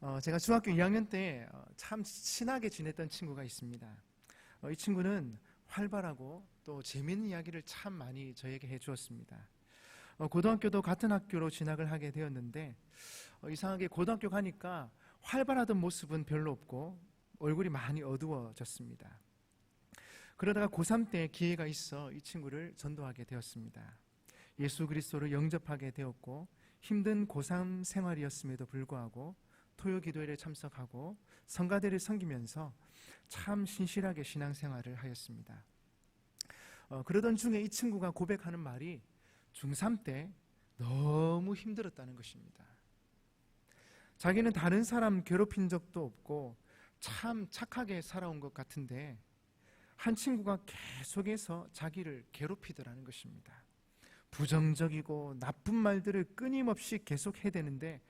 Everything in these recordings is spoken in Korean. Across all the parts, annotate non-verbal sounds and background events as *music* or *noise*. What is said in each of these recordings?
어, 제가 중학교 2학년 때 참 친하게 지냈던 친구가 있습니다. 어, 이 친구는 활발하고 또 재미있는 이야기를 참 많이 저에게 해주었습니다. 어, 고등학교도 같은 학교로 진학을 하게 되었는데 어, 이상하게 고등학교 가니까 활발하던 모습은 별로 없고 얼굴이 많이 어두워졌습니다. 그러다가 고3 때 기회가 있어 이 친구를 전도하게 되었습니다. 예수 그리스도를 영접하게 되었고 힘든 고3 생활이었음에도 불구하고 토요 기도회에 참석하고 성가대를 섬기면서 참 신실하게 신앙생활을 하였습니다. 어, 그러던 중에 이 친구가 고백하는 말이 중3 때 너무 힘들었다는 것입니다. 자기는 다른 사람 괴롭힌 적도 없고 참 착하게 살아온 것 같은데 한 친구가 계속해서 자기를 괴롭히더라는 것입니다. 부정적이고 나쁜 말들을 끊임없이 계속 해대는데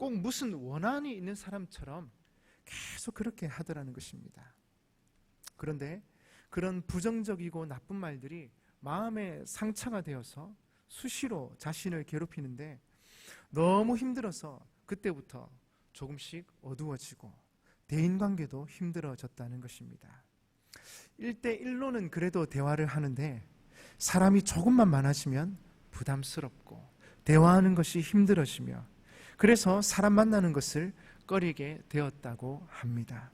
꼭 무슨 원한이 있는 사람처럼 계속 그렇게 하더라는 것입니다. 그런데 그런 부정적이고 나쁜 말들이 마음에 상처가 되어서 수시로 자신을 괴롭히는데 너무 힘들어서 그때부터 조금씩 어두워지고 대인관계도 힘들어졌다는 것입니다. 1대1로는 그래도 대화를 하는데 사람이 조금만 많아지면 부담스럽고 대화하는 것이 힘들어지며 그래서 사람 만나는 것을 꺼리게 되었다고 합니다.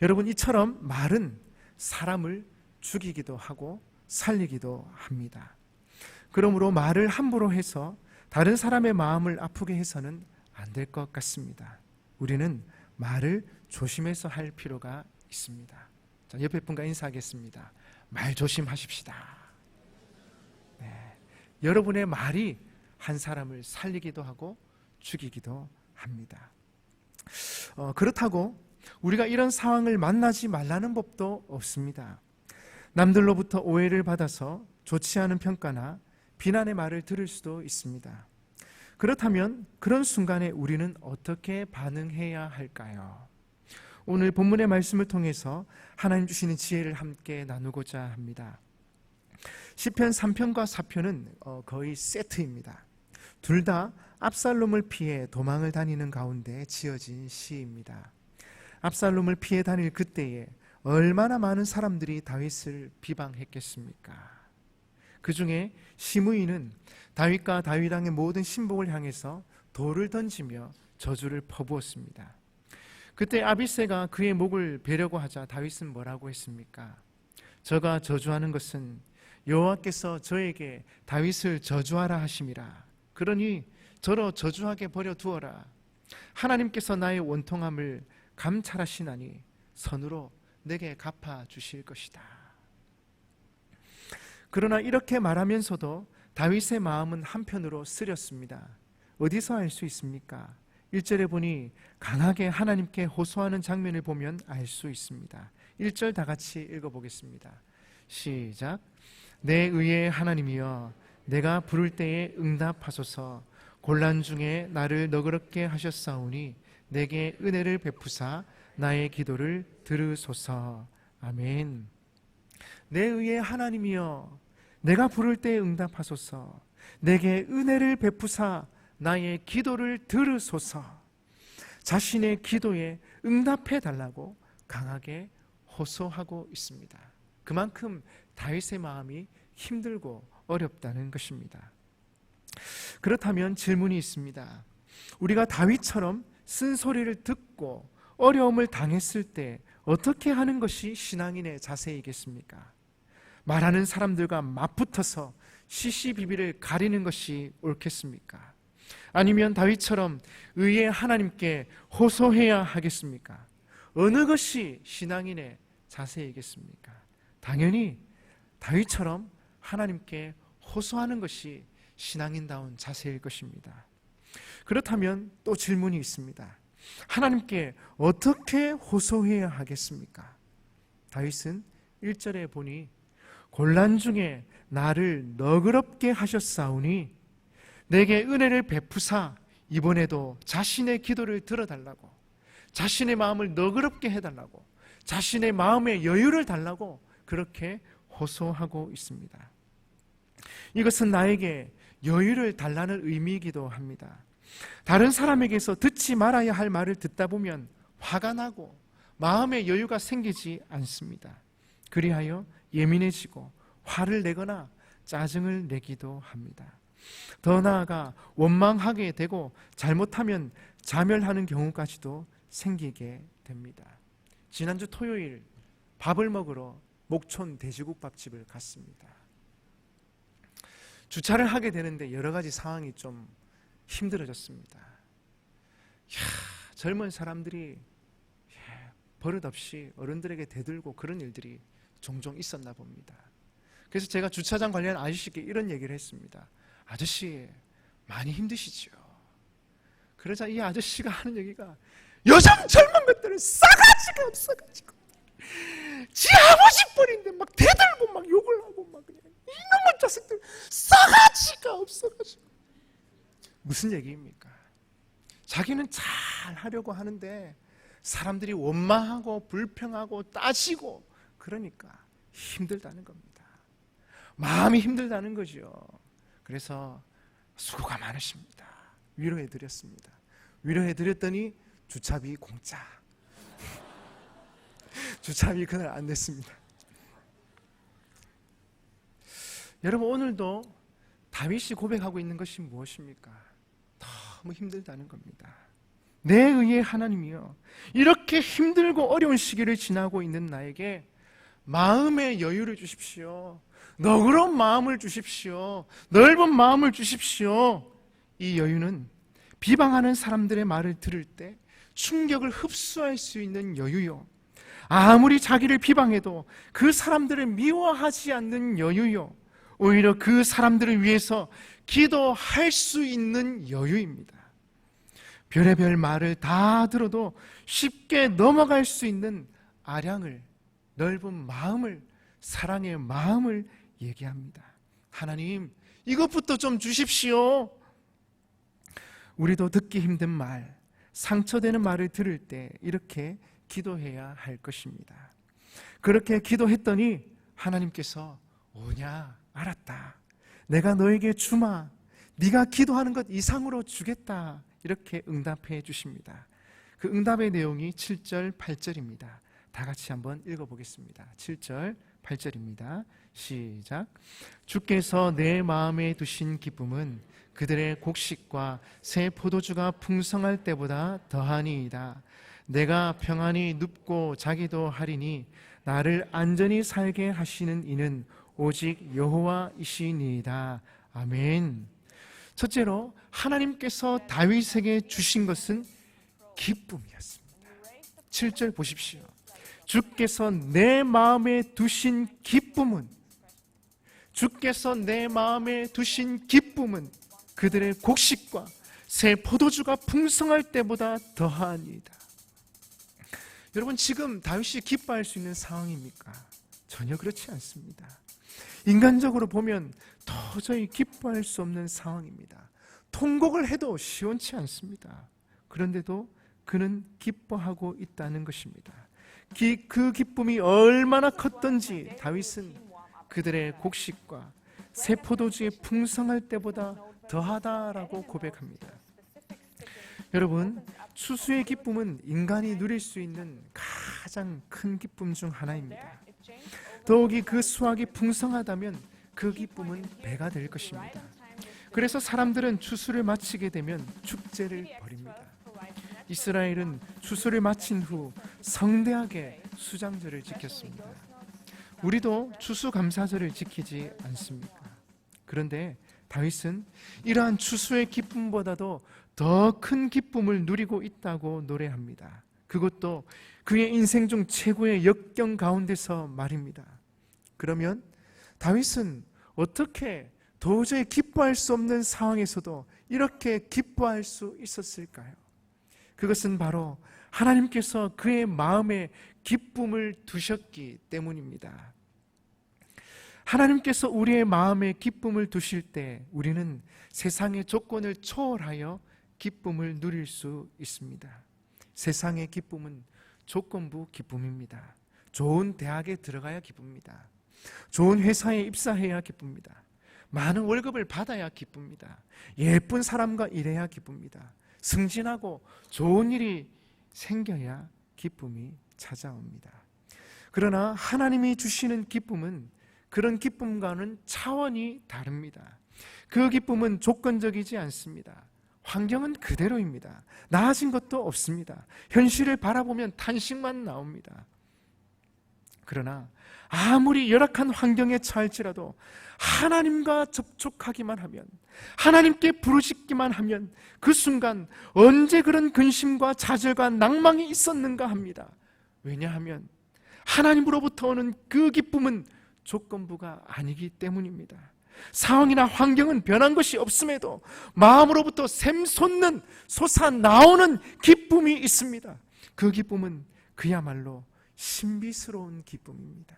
여러분, 이처럼 말은 사람을 죽이기도 하고 살리기도 합니다. 그러므로 말을 함부로 해서 다른 사람의 마음을 아프게 해서는 안 될 것 같습니다. 우리는 말을 조심해서 할 필요가 있습니다. 자, 옆에 분과 인사하겠습니다. 말 조심하십시다. 네. 여러분의 말이 한 사람을 살리기도 하고 죽이기도 합니다. 어, 그렇다고 우리가 이런 상황을 만나지 말라는 법도 없습니다. 남들로부터 오해를 받아서 좋지 않은 평가나 비난의 말을 들을 수도 있습니다. 그렇다면 그런 순간에 우리는 어떻게 반응해야 할까요? 오늘 본문의 말씀을 통해서 하나님 주시는 지혜를 함께 나누고자 합니다. 시편 3편과 4편은 어, 거의 세트입니다. 둘 다 압살롬을 피해 도망을 다니는 가운데 지어진 시입니다. 압살롬을 피해 다닐 그때에 얼마나 많은 사람들이 다윗을 비방했겠습니까? 그 중에 시므이는 다윗과 다윗 왕의 모든 신복을 향해서 돌을 던지며 저주를 퍼부었습니다. 그때 아비세가 그의 목을 베려고 하자 다윗은 뭐라고 했습니까? 저가 저주하는 것은 여호와께서 저에게 다윗을 저주하라 하심이라. 그러니 저로 저주하게 버려 두어라. 하나님께서 나의 원통함을 감찰하시나니 선으로 내게 갚아 주실 것이다. 그러나 이렇게 말하면서도 다윗의 마음은 한편으로 쓰렸습니다. 어디서 알 수 있습니까? 1절에 보니 강하게 하나님께 호소하는 장면을 보면 알 수 있습니다. 1절 다 같이 읽어보겠습니다. 시작. 내 의의 하나님이여 내가 부를 때에 응답하소서 곤란 중에 나를 너그럽게 하셨사오니 내게 은혜를 베푸사 나의 기도를 들으소서. 아멘. 내 의의 하나님이여 내가 부를 때에 응답하소서 내게 은혜를 베푸사 나의 기도를 들으소서 자신의 기도에 응답해 달라고 강하게 호소하고 있습니다. 그만큼 다윗의 마음이 힘들고 어렵다는 것입니다. 그렇다면 질문이 있습니다. 우리가 다윗처럼 쓴소리를 듣고 어려움을 당했을 때 어떻게 하는 것이 신앙인의 자세이겠습니까? 말하는 사람들과 맞붙어서 시시비비를 가리는 것이 옳겠습니까? 아니면 다윗처럼 의의 하나님께 호소해야 하겠습니까? 어느 것이 신앙인의 자세이겠습니까? 당연히 다윗처럼 하나님께 호소하는 것이 신앙인다운 자세일 것입니다. 그렇다면 또 질문이 있습니다. 하나님께 어떻게 호소해야 하겠습니까? 다윗은 1절에 보니 곤란 중에 나를 너그럽게 하셨사오니 내게 은혜를 베푸사 이번에도 자신의 기도를 들어달라고 자신의 마음을 너그럽게 해달라고 자신의 마음의 여유를 달라고 그렇게 호소하고 있습니다. 이것은 나에게 여유를 달라는 의미이기도 합니다. 다른 사람에게서 듣지 말아야 할 말을 듣다 보면 화가 나고 마음의 여유가 생기지 않습니다. 그리하여 예민해지고 화를 내거나 짜증을 내기도 합니다. 더 나아가 원망하게 되고 잘못하면 자멸하는 경우까지도 생기게 됩니다. 지난주 토요일 밥을 먹으러 목촌 돼지국밥집을 갔습니다. 주차를 하게 되는데 여러 가지 상황이 좀 힘들어졌습니다. 이야, 젊은 사람들이 예, 버릇없이 어른들에게 대들고 그런 일들이 종종 있었나 봅니다. 그래서 제가 주차장 관련 아저씨께 이런 얘기를 했습니다. 아저씨, 많이 힘드시죠? 그러자 이 아저씨가 하는 얘기가 요즘 젊은 것들은 싸가지가 없어가지고 지 아버지 뻘인데 막 대들고 막 욕을 하고 막 그냥 이놈의 자식들 싸가지가 없어가지고 무슨 얘기입니까? 자기는 잘 하려고 하는데 사람들이 원망하고 불평하고 따지고 그러니까 힘들다는 겁니다. 마음이 힘들다는 거죠. 그래서 수고가 많으십니다. 위로해 드렸습니다. 위로해 드렸더니 주차비 공짜. *laughs* 주차비 그날 안 냈습니다. 여러분 오늘도 다윗이 고백하고 있는 것이 무엇입니까? 너무 힘들다는 겁니다. 내 의의 하나님이요. 이렇게 힘들고 어려운 시기를 지나고 있는 나에게 마음의 여유를 주십시오. 너그러운 마음을 주십시오. 넓은 마음을 주십시오. 이 여유는 비방하는 사람들의 말을 들을 때 충격을 흡수할 수 있는 여유요. 아무리 자기를 비방해도 그 사람들을 미워하지 않는 여유요. 오히려 그 사람들을 위해서 기도할 수 있는 여유입니다. 별의별 말을 다 들어도 쉽게 넘어갈 수 있는 아량을, 넓은 마음을, 사랑의 마음을 얘기합니다. 하나님, 이것부터 좀 주십시오. 우리도 듣기 힘든 말, 상처되는 말을 들을 때 이렇게 기도해야 할 것입니다. 그렇게 기도했더니 하나님께서 오냐 알았다. 내가 너에게 주마. 네가 기도하는 것 이상으로 주겠다. 이렇게 응답해 주십니다. 그 응답의 내용이 7절, 8절입니다. 다 같이 한번 읽어보겠습니다. 7절, 8절입니다. 시작. 주께서 내 마음에 두신 기쁨은 그들의 곡식과 새 포도주가 풍성할 때보다 더하니이다. 내가 평안히 눕고 자기도 하리니 나를 안전히 살게 하시는 이는 오직 여호와이시니이다. 아멘. 첫째로 하나님께서 다윗에게 주신 것은 기쁨이었습니다. 7절 보십시오. 주께서 내 마음에 두신 기쁨은 주께서 내 마음에 두신 기쁨은 그들의 곡식과 새 포도주가 풍성할 때보다 더하니이다. 여러분 지금 다윗이 기뻐할 수 있는 상황입니까? 전혀 그렇지 않습니다. 인간적으로 보면 도저히 기뻐할 수 없는 상황입니다. 통곡을 해도 시원치 않습니다. 그런데도 그는 기뻐하고 있다는 것입니다. 기, 그 기쁨이 얼마나 컸던지 다윗은 그들의 곡식과 새 포도주의 풍성할 때보다 더하다라고 고백합니다. 여러분, 추수의 기쁨은 인간이 누릴 수 있는 가장 큰 기쁨 중 하나입니다. 더욱이 그 수확이 풍성하다면 그 기쁨은 배가 될 것입니다. 그래서 사람들은 추수를 마치게 되면 축제를 벌입니다. 이스라엘은 추수를 마친 후 성대하게 수장절을 지켰습니다. 우리도 추수 감사절을 지키지 않습니까? 그런데 다윗은 이러한 추수의 기쁨보다도 더 큰 기쁨을 누리고 있다고 노래합니다. 그것도 그의 인생 중 최고의 역경 가운데서 말입니다. 그러면 다윗은 어떻게 도저히 기뻐할 수 없는 상황에서도 이렇게 기뻐할 수 있었을까요? 그것은 바로 하나님께서 그의 마음에 기쁨을 두셨기 때문입니다. 하나님께서 우리의 마음에 기쁨을 두실 때 우리는 세상의 조건을 초월하여 기쁨을 누릴 수 있습니다. 세상의 기쁨은 조건부 기쁨입니다. 좋은 대학에 들어가야 기쁩니다. 좋은 회사에 입사해야 기쁩니다. 많은 월급을 받아야 기쁩니다. 예쁜 사람과 일해야 기쁩니다. 승진하고 좋은 일이 생겨야 기쁨이 찾아옵니다. 그러나 하나님이 주시는 기쁨은 그런 기쁨과는 차원이 다릅니다. 그 기쁨은 조건적이지 않습니다. 환경은 그대로입니다. 나아진 것도 없습니다. 현실을 바라보면 탄식만 나옵니다. 그러나 아무리 열악한 환경에 처할지라도 하나님과 접촉하기만 하면 하나님께 부르짖기만 하면 그 순간 언제 그런 근심과 좌절과 낭망이 있었는가 합니다. 왜냐하면 하나님으로부터 오는 그 기쁨은 조건부가 아니기 때문입니다. 상황이나 환경은 변한 것이 없음에도 마음으로부터 샘솟는 솟아 나오는 기쁨이 있습니다. 그 기쁨은 그야말로 신비스러운 기쁨입니다.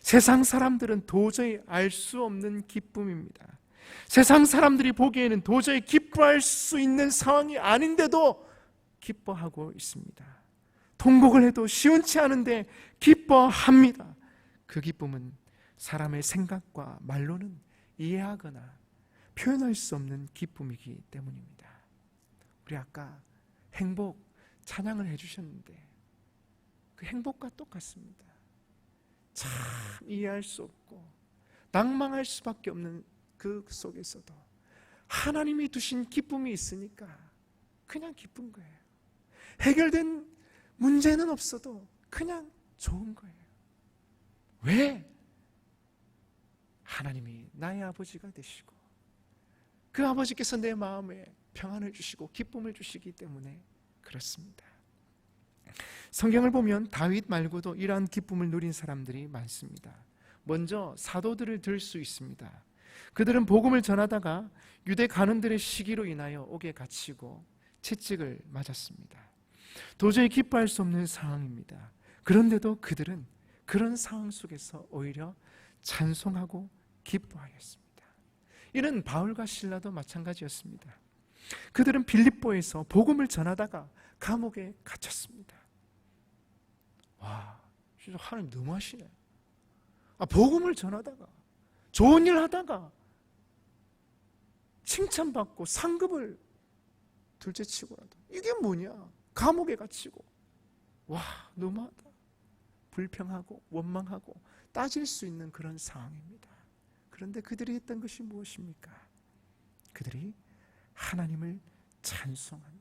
세상 사람들은 도저히 알 수 없는 기쁨입니다. 세상 사람들이 보기에는 도저히 기뻐할 수 있는 상황이 아닌데도 기뻐하고 있습니다. 통곡을 해도 시원치 않은데 기뻐합니다. 그 기쁨은 사람의 생각과 말로는 이해하거나 표현할 수 없는 기쁨이기 때문입니다. 우리 아까 행복 찬양을 해주셨는데 그 행복과 똑같습니다. 참 이해할 수 없고 낭망할 수밖에 없는 그 속에서도 하나님이 두신 기쁨이 있으니까 그냥 기쁜 거예요. 해결된 문제는 없어도 그냥 좋은 거예요. 왜? 하나님이 나의 아버지가 되시고 그 아버지께서 내 마음에 평안을 주시고 기쁨을 주시기 때문에 그렇습니다. 성경을 보면 다윗 말고도 이러한 기쁨을 누린 사람들이 많습니다. 먼저 사도들을 들 수 있습니다. 그들은 복음을 전하다가 유대 가는들의 시기로 인하여 옥에 갇히고 채찍을 맞았습니다. 도저히 기뻐할 수 없는 상황입니다. 그런데도 그들은 그런 상황 속에서 오히려 찬송하고 기뻐하였습니다. 이는 바울과 신라도 마찬가지였습니다. 그들은 빌립보에서 복음을 전하다가 감옥에 갇혔습니다. 와, 진짜 하나님 너무 하시네. 아, 복음을 전하다가 좋은 일 하다가 칭찬받고 상급을 둘째치고라도 이게 뭐냐? 감옥에 갇히고 와 너무하다. 불평하고 원망하고 따질 수 있는 그런 상황입니다. 그런데 그들이 했던 것이 무엇입니까? 그들이 하나님을 찬송합니다.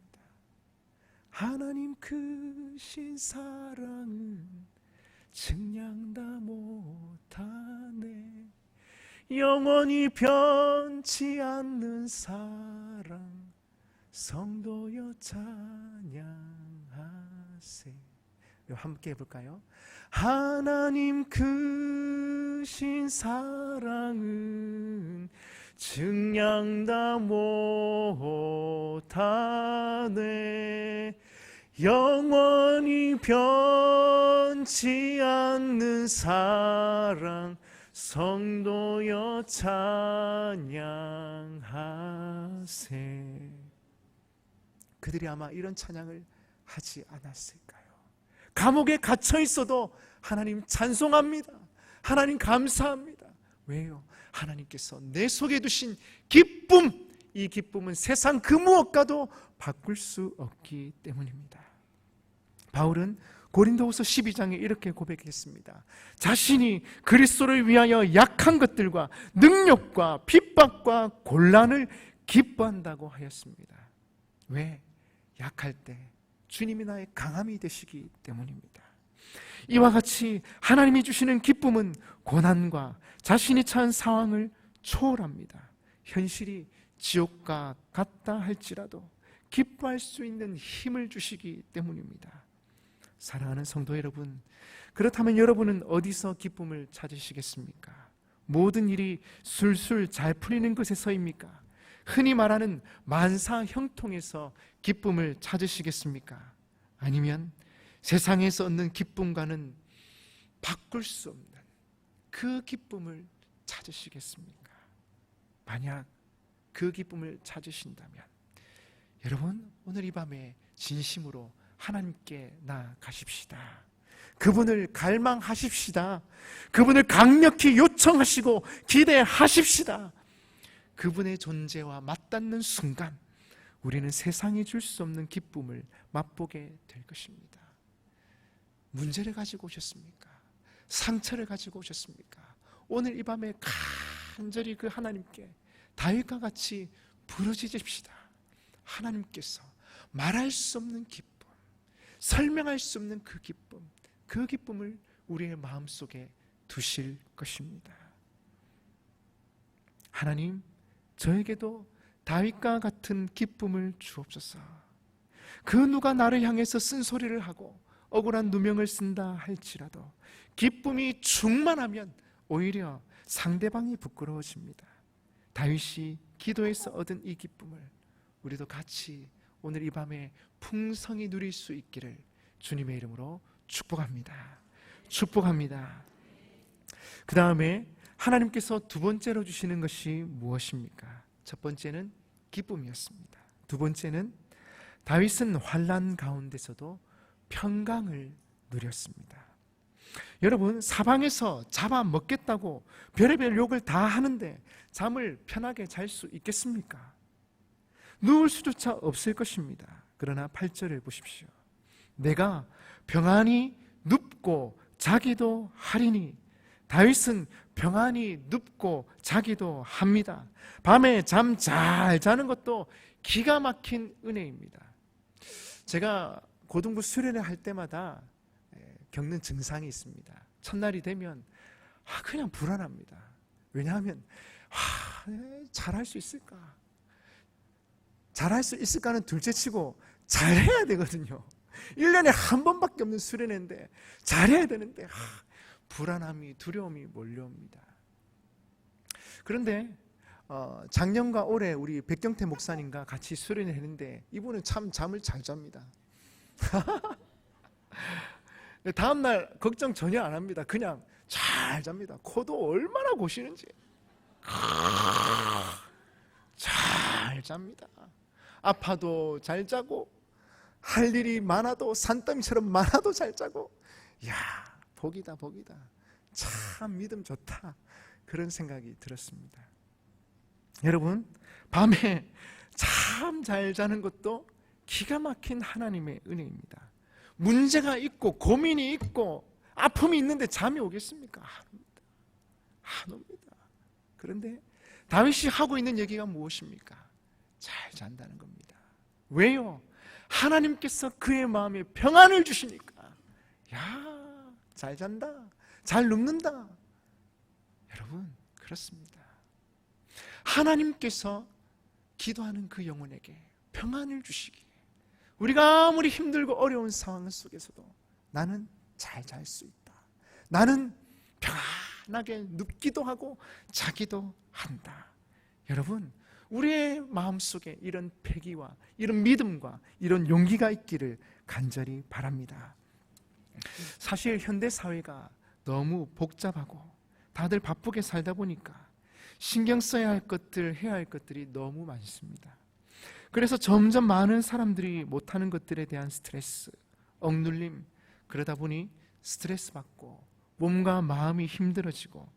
하나님 크신 사랑은 증량다 못하네. 영원히 변치 않는 사랑 성도여 찬양하세. 함께 해볼까요? 하나님 크신 사랑은 증량 다 못하네 영원히 변치 않는 사랑 성도여 찬양하세 그들이 아마 이런 찬양을 하지 않았을까요? 감옥에 갇혀 있어도 하나님 찬송합니다. 하나님 감사합니다. 왜요? 하나님께서 내 속에 두신 기쁨, 이 기쁨은 세상 그 무엇과도 바꿀 수 없기 때문입니다. 바울은 고린도후서 12장에 이렇게 고백했습니다. 자신이 그리스도를 위하여 약한 것들과 능력과 핍박과 곤란을 기뻐한다고 하였습니다. 왜? 약할 때 주님이 나의 강함이 되시기 때문입니다. 이와 같이 하나님이 주시는 기쁨은 고난과 자신이 처한 상황을 초월합니다. 현실이 지옥과 같다 할지라도 기뻐할 수 있는 힘을 주시기 때문입니다. 사랑하는 성도 여러분, 그렇다면 여러분은 어디서 기쁨을 찾으시겠습니까? 모든 일이 술술 잘 풀리는 것에서입니까? 흔히 말하는 만사 형통에서 기쁨을 찾으시겠습니까? 아니면 세상에서 얻는 기쁨과는 바꿀 수 없는 그 기쁨을 찾으시겠습니까? 만약 그 기쁨을 찾으신다면 여러분 오늘 이 밤에 진심으로 하나님께 나가십시다. 그분을 갈망하십시다. 그분을 강력히 요청하시고 기대하십시다. 그분의 존재와 맞닿는 순간 우리는 세상이 줄 수 없는 기쁨을 맛보게 될 것입니다. 문제를 가지고 오셨습니까? 상처를 가지고 오셨습니까? 오늘 이 밤에 간절히 그 하나님께 다윗과 같이 부르짖읍시다. 하나님께서 말할 수 없는 기쁨, 설명할 수 없는 그 기쁨, 그 기쁨을 우리의 마음속에 두실 것입니다. 하나님, 저에게도 다윗과 같은 기쁨을 주옵소서. 그 누가 나를 향해서 쓴소리를 하고 억울한 누명을 쓴다 할지라도 기쁨이 충만하면 오히려 상대방이 부끄러워집니다. 다윗이 기도에서 얻은 이 기쁨을 우리도 같이 오늘 이 밤에 풍성히 누릴 수 있기를 주님의 이름으로 축복합니다. 축복합니다. 그 다음에 하나님께서 두 번째로 주시는 것이 무엇입니까? 첫 번째는 기쁨이었습니다. 두 번째는 다윗은 환란 가운데서도 평강을 누렸습니다. 여러분 사방에서 잡아 먹겠다고 별의별 욕을 다 하는데 잠을 편하게 잘 수 있겠습니까? 누울 수조차 없을 것입니다. 그러나 8절을 보십시오. 내가 평안히 눕고 자기도 하리니 다윗은 평안히 눕고 자기도 합니다. 밤에 잠 잘 자는 것도 기가 막힌 은혜입니다. 제가 고등부 수련회 할 때마다 예, 겪는 증상이 있습니다. 첫날이 되면 아, 그냥 불안합니다. 왜냐하면 아, 잘할 수 있을까? 잘할 수 있을까는 둘째치고 잘해야 되거든요. 1년에 한 번밖에 없는 수련회인데 잘해야 되는데 아, 불안함이 두려움이 몰려옵니다. 그런데 어, 작년과 올해 우리 백경태 목사님과 같이 수련을 했는데 이분은 참 잠을 잘 잡니다. *laughs* 다음 날 걱정 전혀 안 합니다. 그냥 잘 잡니다. 코도 얼마나 고시는지 *laughs* 잘 잡니다. 아파도 잘 자고 할 일이 많아도 산더미처럼 많아도 잘 자고 야 복이다 복이다 참 믿음 좋다 그런 생각이 들었습니다. 여러분 밤에 참 잘 자는 것도 기가 막힌 하나님의 은혜입니다. 문제가 있고 고민이 있고 아픔이 있는데 잠이 오겠습니까? 안 옵니다. 안 옵니다. 그런데 다윗이 하고 있는 얘기가 무엇입니까? 잘 잔다는 겁니다. 왜요? 하나님께서 그의 마음에 평안을 주시니까. 야, 잘 잔다. 잘 눕는다. 여러분, 그렇습니다. 하나님께서 기도하는 그 영혼에게 평안을 주시기 우리가 아무리 힘들고 어려운 상황 속에서도 나는 잘 잘 수 있다. 나는 편하게 눕기도 하고 자기도 한다. 여러분, 우리의 마음속에 이런 패기와 이런 믿음과 이런 용기가 있기를 간절히 바랍니다. 사실 현대 사회가 너무 복잡하고 다들 바쁘게 살다 보니까 신경 써야 할 것들, 해야 할 것들이 너무 많습니다. 그래서 점점 많은 사람들이 못하는 것들에 대한 스트레스, 억눌림, 그러다 보니 스트레스 받고 몸과 마음이 힘들어지고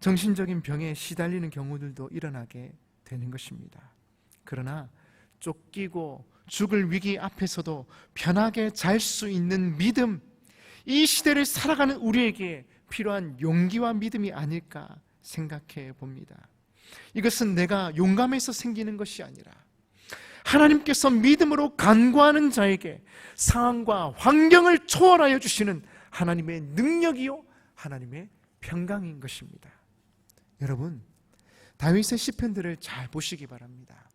정신적인 병에 시달리는 경우들도 일어나게 되는 것입니다. 그러나 쫓기고 죽을 위기 앞에서도 편하게 잘 수 있는 믿음, 이 시대를 살아가는 우리에게 필요한 용기와 믿음이 아닐까 생각해 봅니다. 이것은 내가 용감해서 생기는 것이 아니라 하나님께서 믿음으로 간구하는 자에게 상황과 환경을 초월하여 주시는 하나님의 능력이요 하나님의 평강인 것입니다. 여러분 다윗의 시편들을 잘 보시기 바랍니다.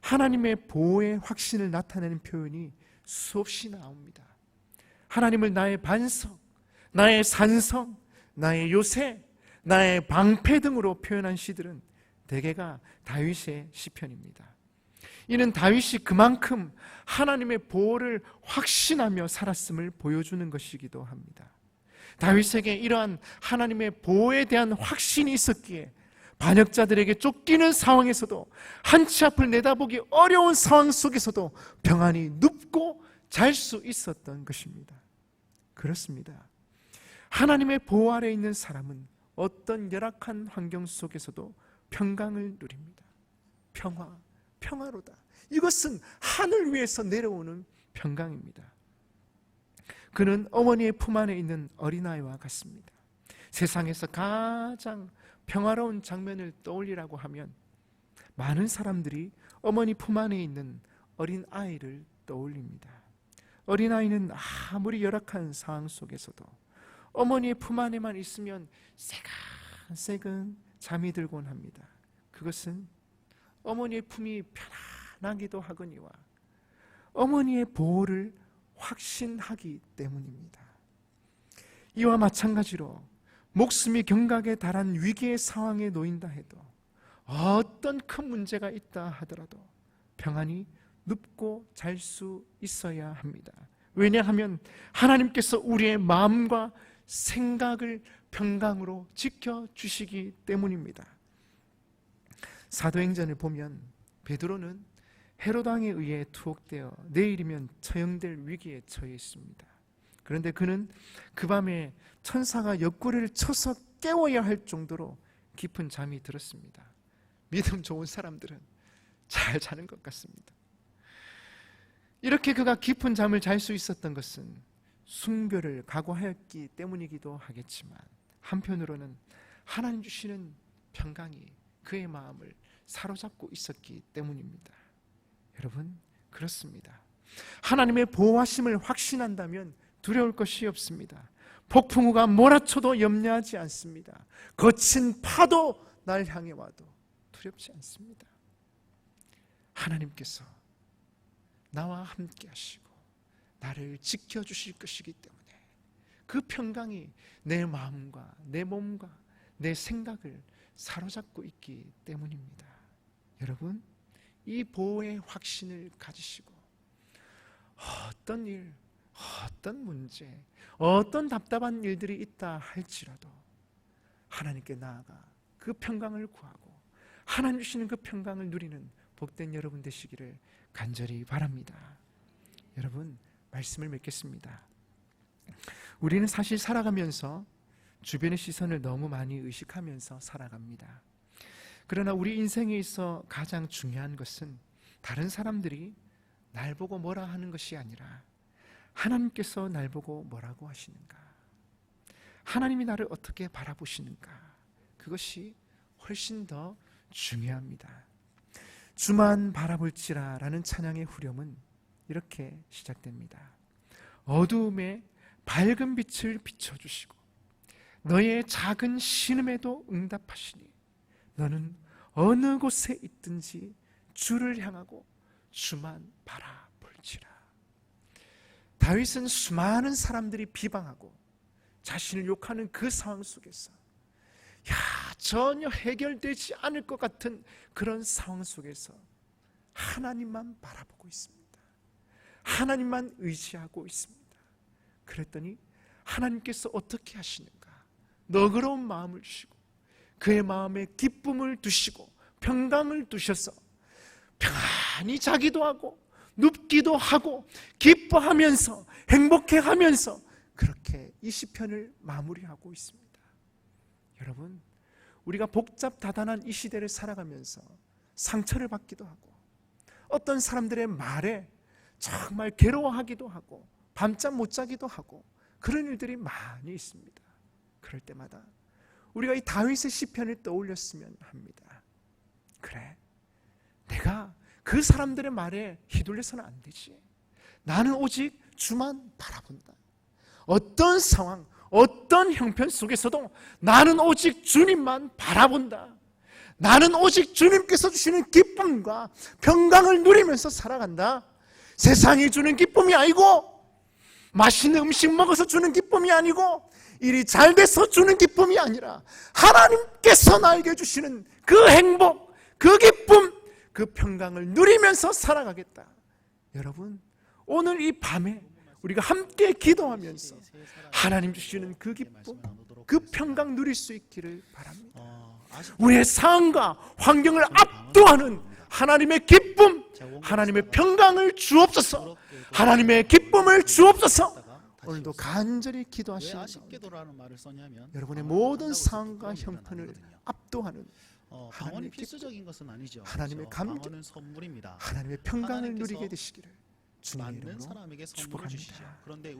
하나님의 보호의 확신을 나타내는 표현이 수없이 나옵니다. 하나님을 나의 반석, 나의 산성, 나의 요새, 나의 방패 등으로 표현한 시들은 대개가 다윗의 시편입니다. 이는 다윗이 그만큼 하나님의 보호를 확신하며 살았음을 보여주는 것이기도 합니다. 다윗에게 이러한 하나님의 보호에 대한 확신이 있었기에 반역자들에게 쫓기는 상황에서도 한치 앞을 내다보기 어려운 상황 속에서도 평안히 눕고 잘 수 있었던 것입니다. 그렇습니다. 하나님의 보호 아래 있는 사람은 어떤 열악한 환경 속에서도 평강을 누립니다. 평화, 평화로다. 이것은 하늘 위에서 내려오는 평강입니다. 그는 어머니의 품 안에 있는 어린아이와 같습니다. 세상에서 가장 평화로운 장면을 떠올리라고 하면 많은 사람들이 어머니 품 안에 있는 어린 아이를 떠올립니다. 어린 아이는 아무리 열악한 상황 속에서도 어머니의 품 안에만 있으면 새근새근 잠이 들곤 합니다. 그것은 어머니의 품이 편안하기도 하거니와 어머니의 보호를 확신하기 때문입니다. 이와 마찬가지로 목숨이 경각에 달한 위기의 상황에 놓인다 해도 어떤 큰 문제가 있다 하더라도 평안히 눕고 잘 수 있어야 합니다. 왜냐하면 하나님께서 우리의 마음과 생각을 평강으로 지켜주시기 때문입니다. 사도행전을 보면 베드로는 헤로당에 의해 투옥되어 내일이면 처형될 위기에 처해 있습니다. 그런데 그는 그 밤에 천사가 옆구리를 쳐서 깨워야 할 정도로 깊은 잠이 들었습니다. 믿음 좋은 사람들은 잘 자는 것 같습니다. 이렇게 그가 깊은 잠을 잘 수 있었던 것은 순교를 각오하였기 때문이기도 하겠지만 한편으로는 하나님 주시는 평강이 그의 마음을 사로잡고 있었기 때문입니다. 여러분 그렇습니다. 하나님의 보호하심을 확신한다면 두려울 것이 없습니다. 폭풍우가 몰아쳐도 염려하지 않습니다. 거친 파도 날 향해 와도 두렵지 않습니다. 하나님께서 나와 함께 하시고 나를 지켜 주실 것이기 때문에 그 평강이 내 마음과 내 몸과 내 생각을 사로잡고 있기 때문입니다. 여러분, 이 보호의 확신을 가지시고 어떤 일, 어떤 문제, 어떤 답답한 일들이 있다 할지라도 하나님께 나아가 그 평강을 구하고 하나님 주시는 그 평강을 누리는 복된 여러분 되시기를 간절히 바랍니다. 여러분, 말씀을 맺겠습니다. 우리는 사실 살아가면서 주변의 시선을 너무 많이 의식하면서 살아갑니다. 그러나 우리 인생에 있어 가장 중요한 것은 다른 사람들이 날 보고 뭐라 하는 것이 아니라 하나님께서 날 보고 뭐라고 하시는가? 하나님이 나를 어떻게 바라보시는가? 그것이 훨씬 더 중요합니다. 주만 바라볼지라 라는 찬양의 후렴은 이렇게 시작됩니다. 어두움에 밝은 빛을 비춰주시고 너의 작은 신음에도 응답하시니 너는 어느 곳에 있든지 주를 향하고 주만 바라볼지라. 다윗은 수많은 사람들이 비방하고 자신을 욕하는 그 상황 속에서 야 전혀 해결되지 않을 것 같은 그런 상황 속에서 하나님만 바라보고 있습니다. 하나님만 의지하고 있습니다. 그랬더니 하나님께서 어떻게 하시는가? 너그러운 마음을 주시고 그의 마음에 기쁨을 두시고 평강을 두셔서 평안히 자기도 하고 눕기도 하고 기뻐하면서 행복해하면서 그렇게 이 시편을 마무리하고 있습니다. 여러분, 우리가 복잡 다단한 이 시대를 살아가면서 상처를 받기도 하고 어떤 사람들의 말에 정말 괴로워하기도 하고 밤잠 못 자기도 하고 그런 일들이 많이 있습니다. 그럴 때마다 우리가 이 다윗의 시편을 떠올렸으면 합니다. 그래. 내가 그 사람들의 말에 휘둘려서는 안 되지. 나는 오직 주만 바라본다. 어떤 상황, 어떤 형편 속에서도 나는 오직 주님만 바라본다. 나는 오직 주님께서 주시는 기쁨과 평강을 누리면서 살아간다. 세상이 주는 기쁨이 아니고, 맛있는 음식 먹어서 주는 기쁨이 아니고, 일이 잘 돼서 주는 기쁨이 아니라, 하나님께서 나에게 주시는 그 행복, 그 기쁨, 그 평강을 누리면서 살아가겠다. 여러분, 오늘 이 밤에 우리가 함께 기도하면서 하나님 주시는 그 기쁨, 그 평강 누릴 수 있기를 바랍니다. 우리의 상황과 환경을 압도하는 하나님의 기쁨, 하나님의 평강을 주옵소서, 하나님의 기쁨을 주옵소서, 오늘도. 간절히 왜 기도하시는 아쉽게도라는 말을 써냐면 여러분의 모든 상황과 형편을. 압도하는 어, 하나님의 방언이 필수적인 것은 아니죠. 하나님의? 감격, 방언은 선물입니다. 하나님의 평강을 누리게 되시기를 주님의 이름으로 축복합니다. 그런데 우리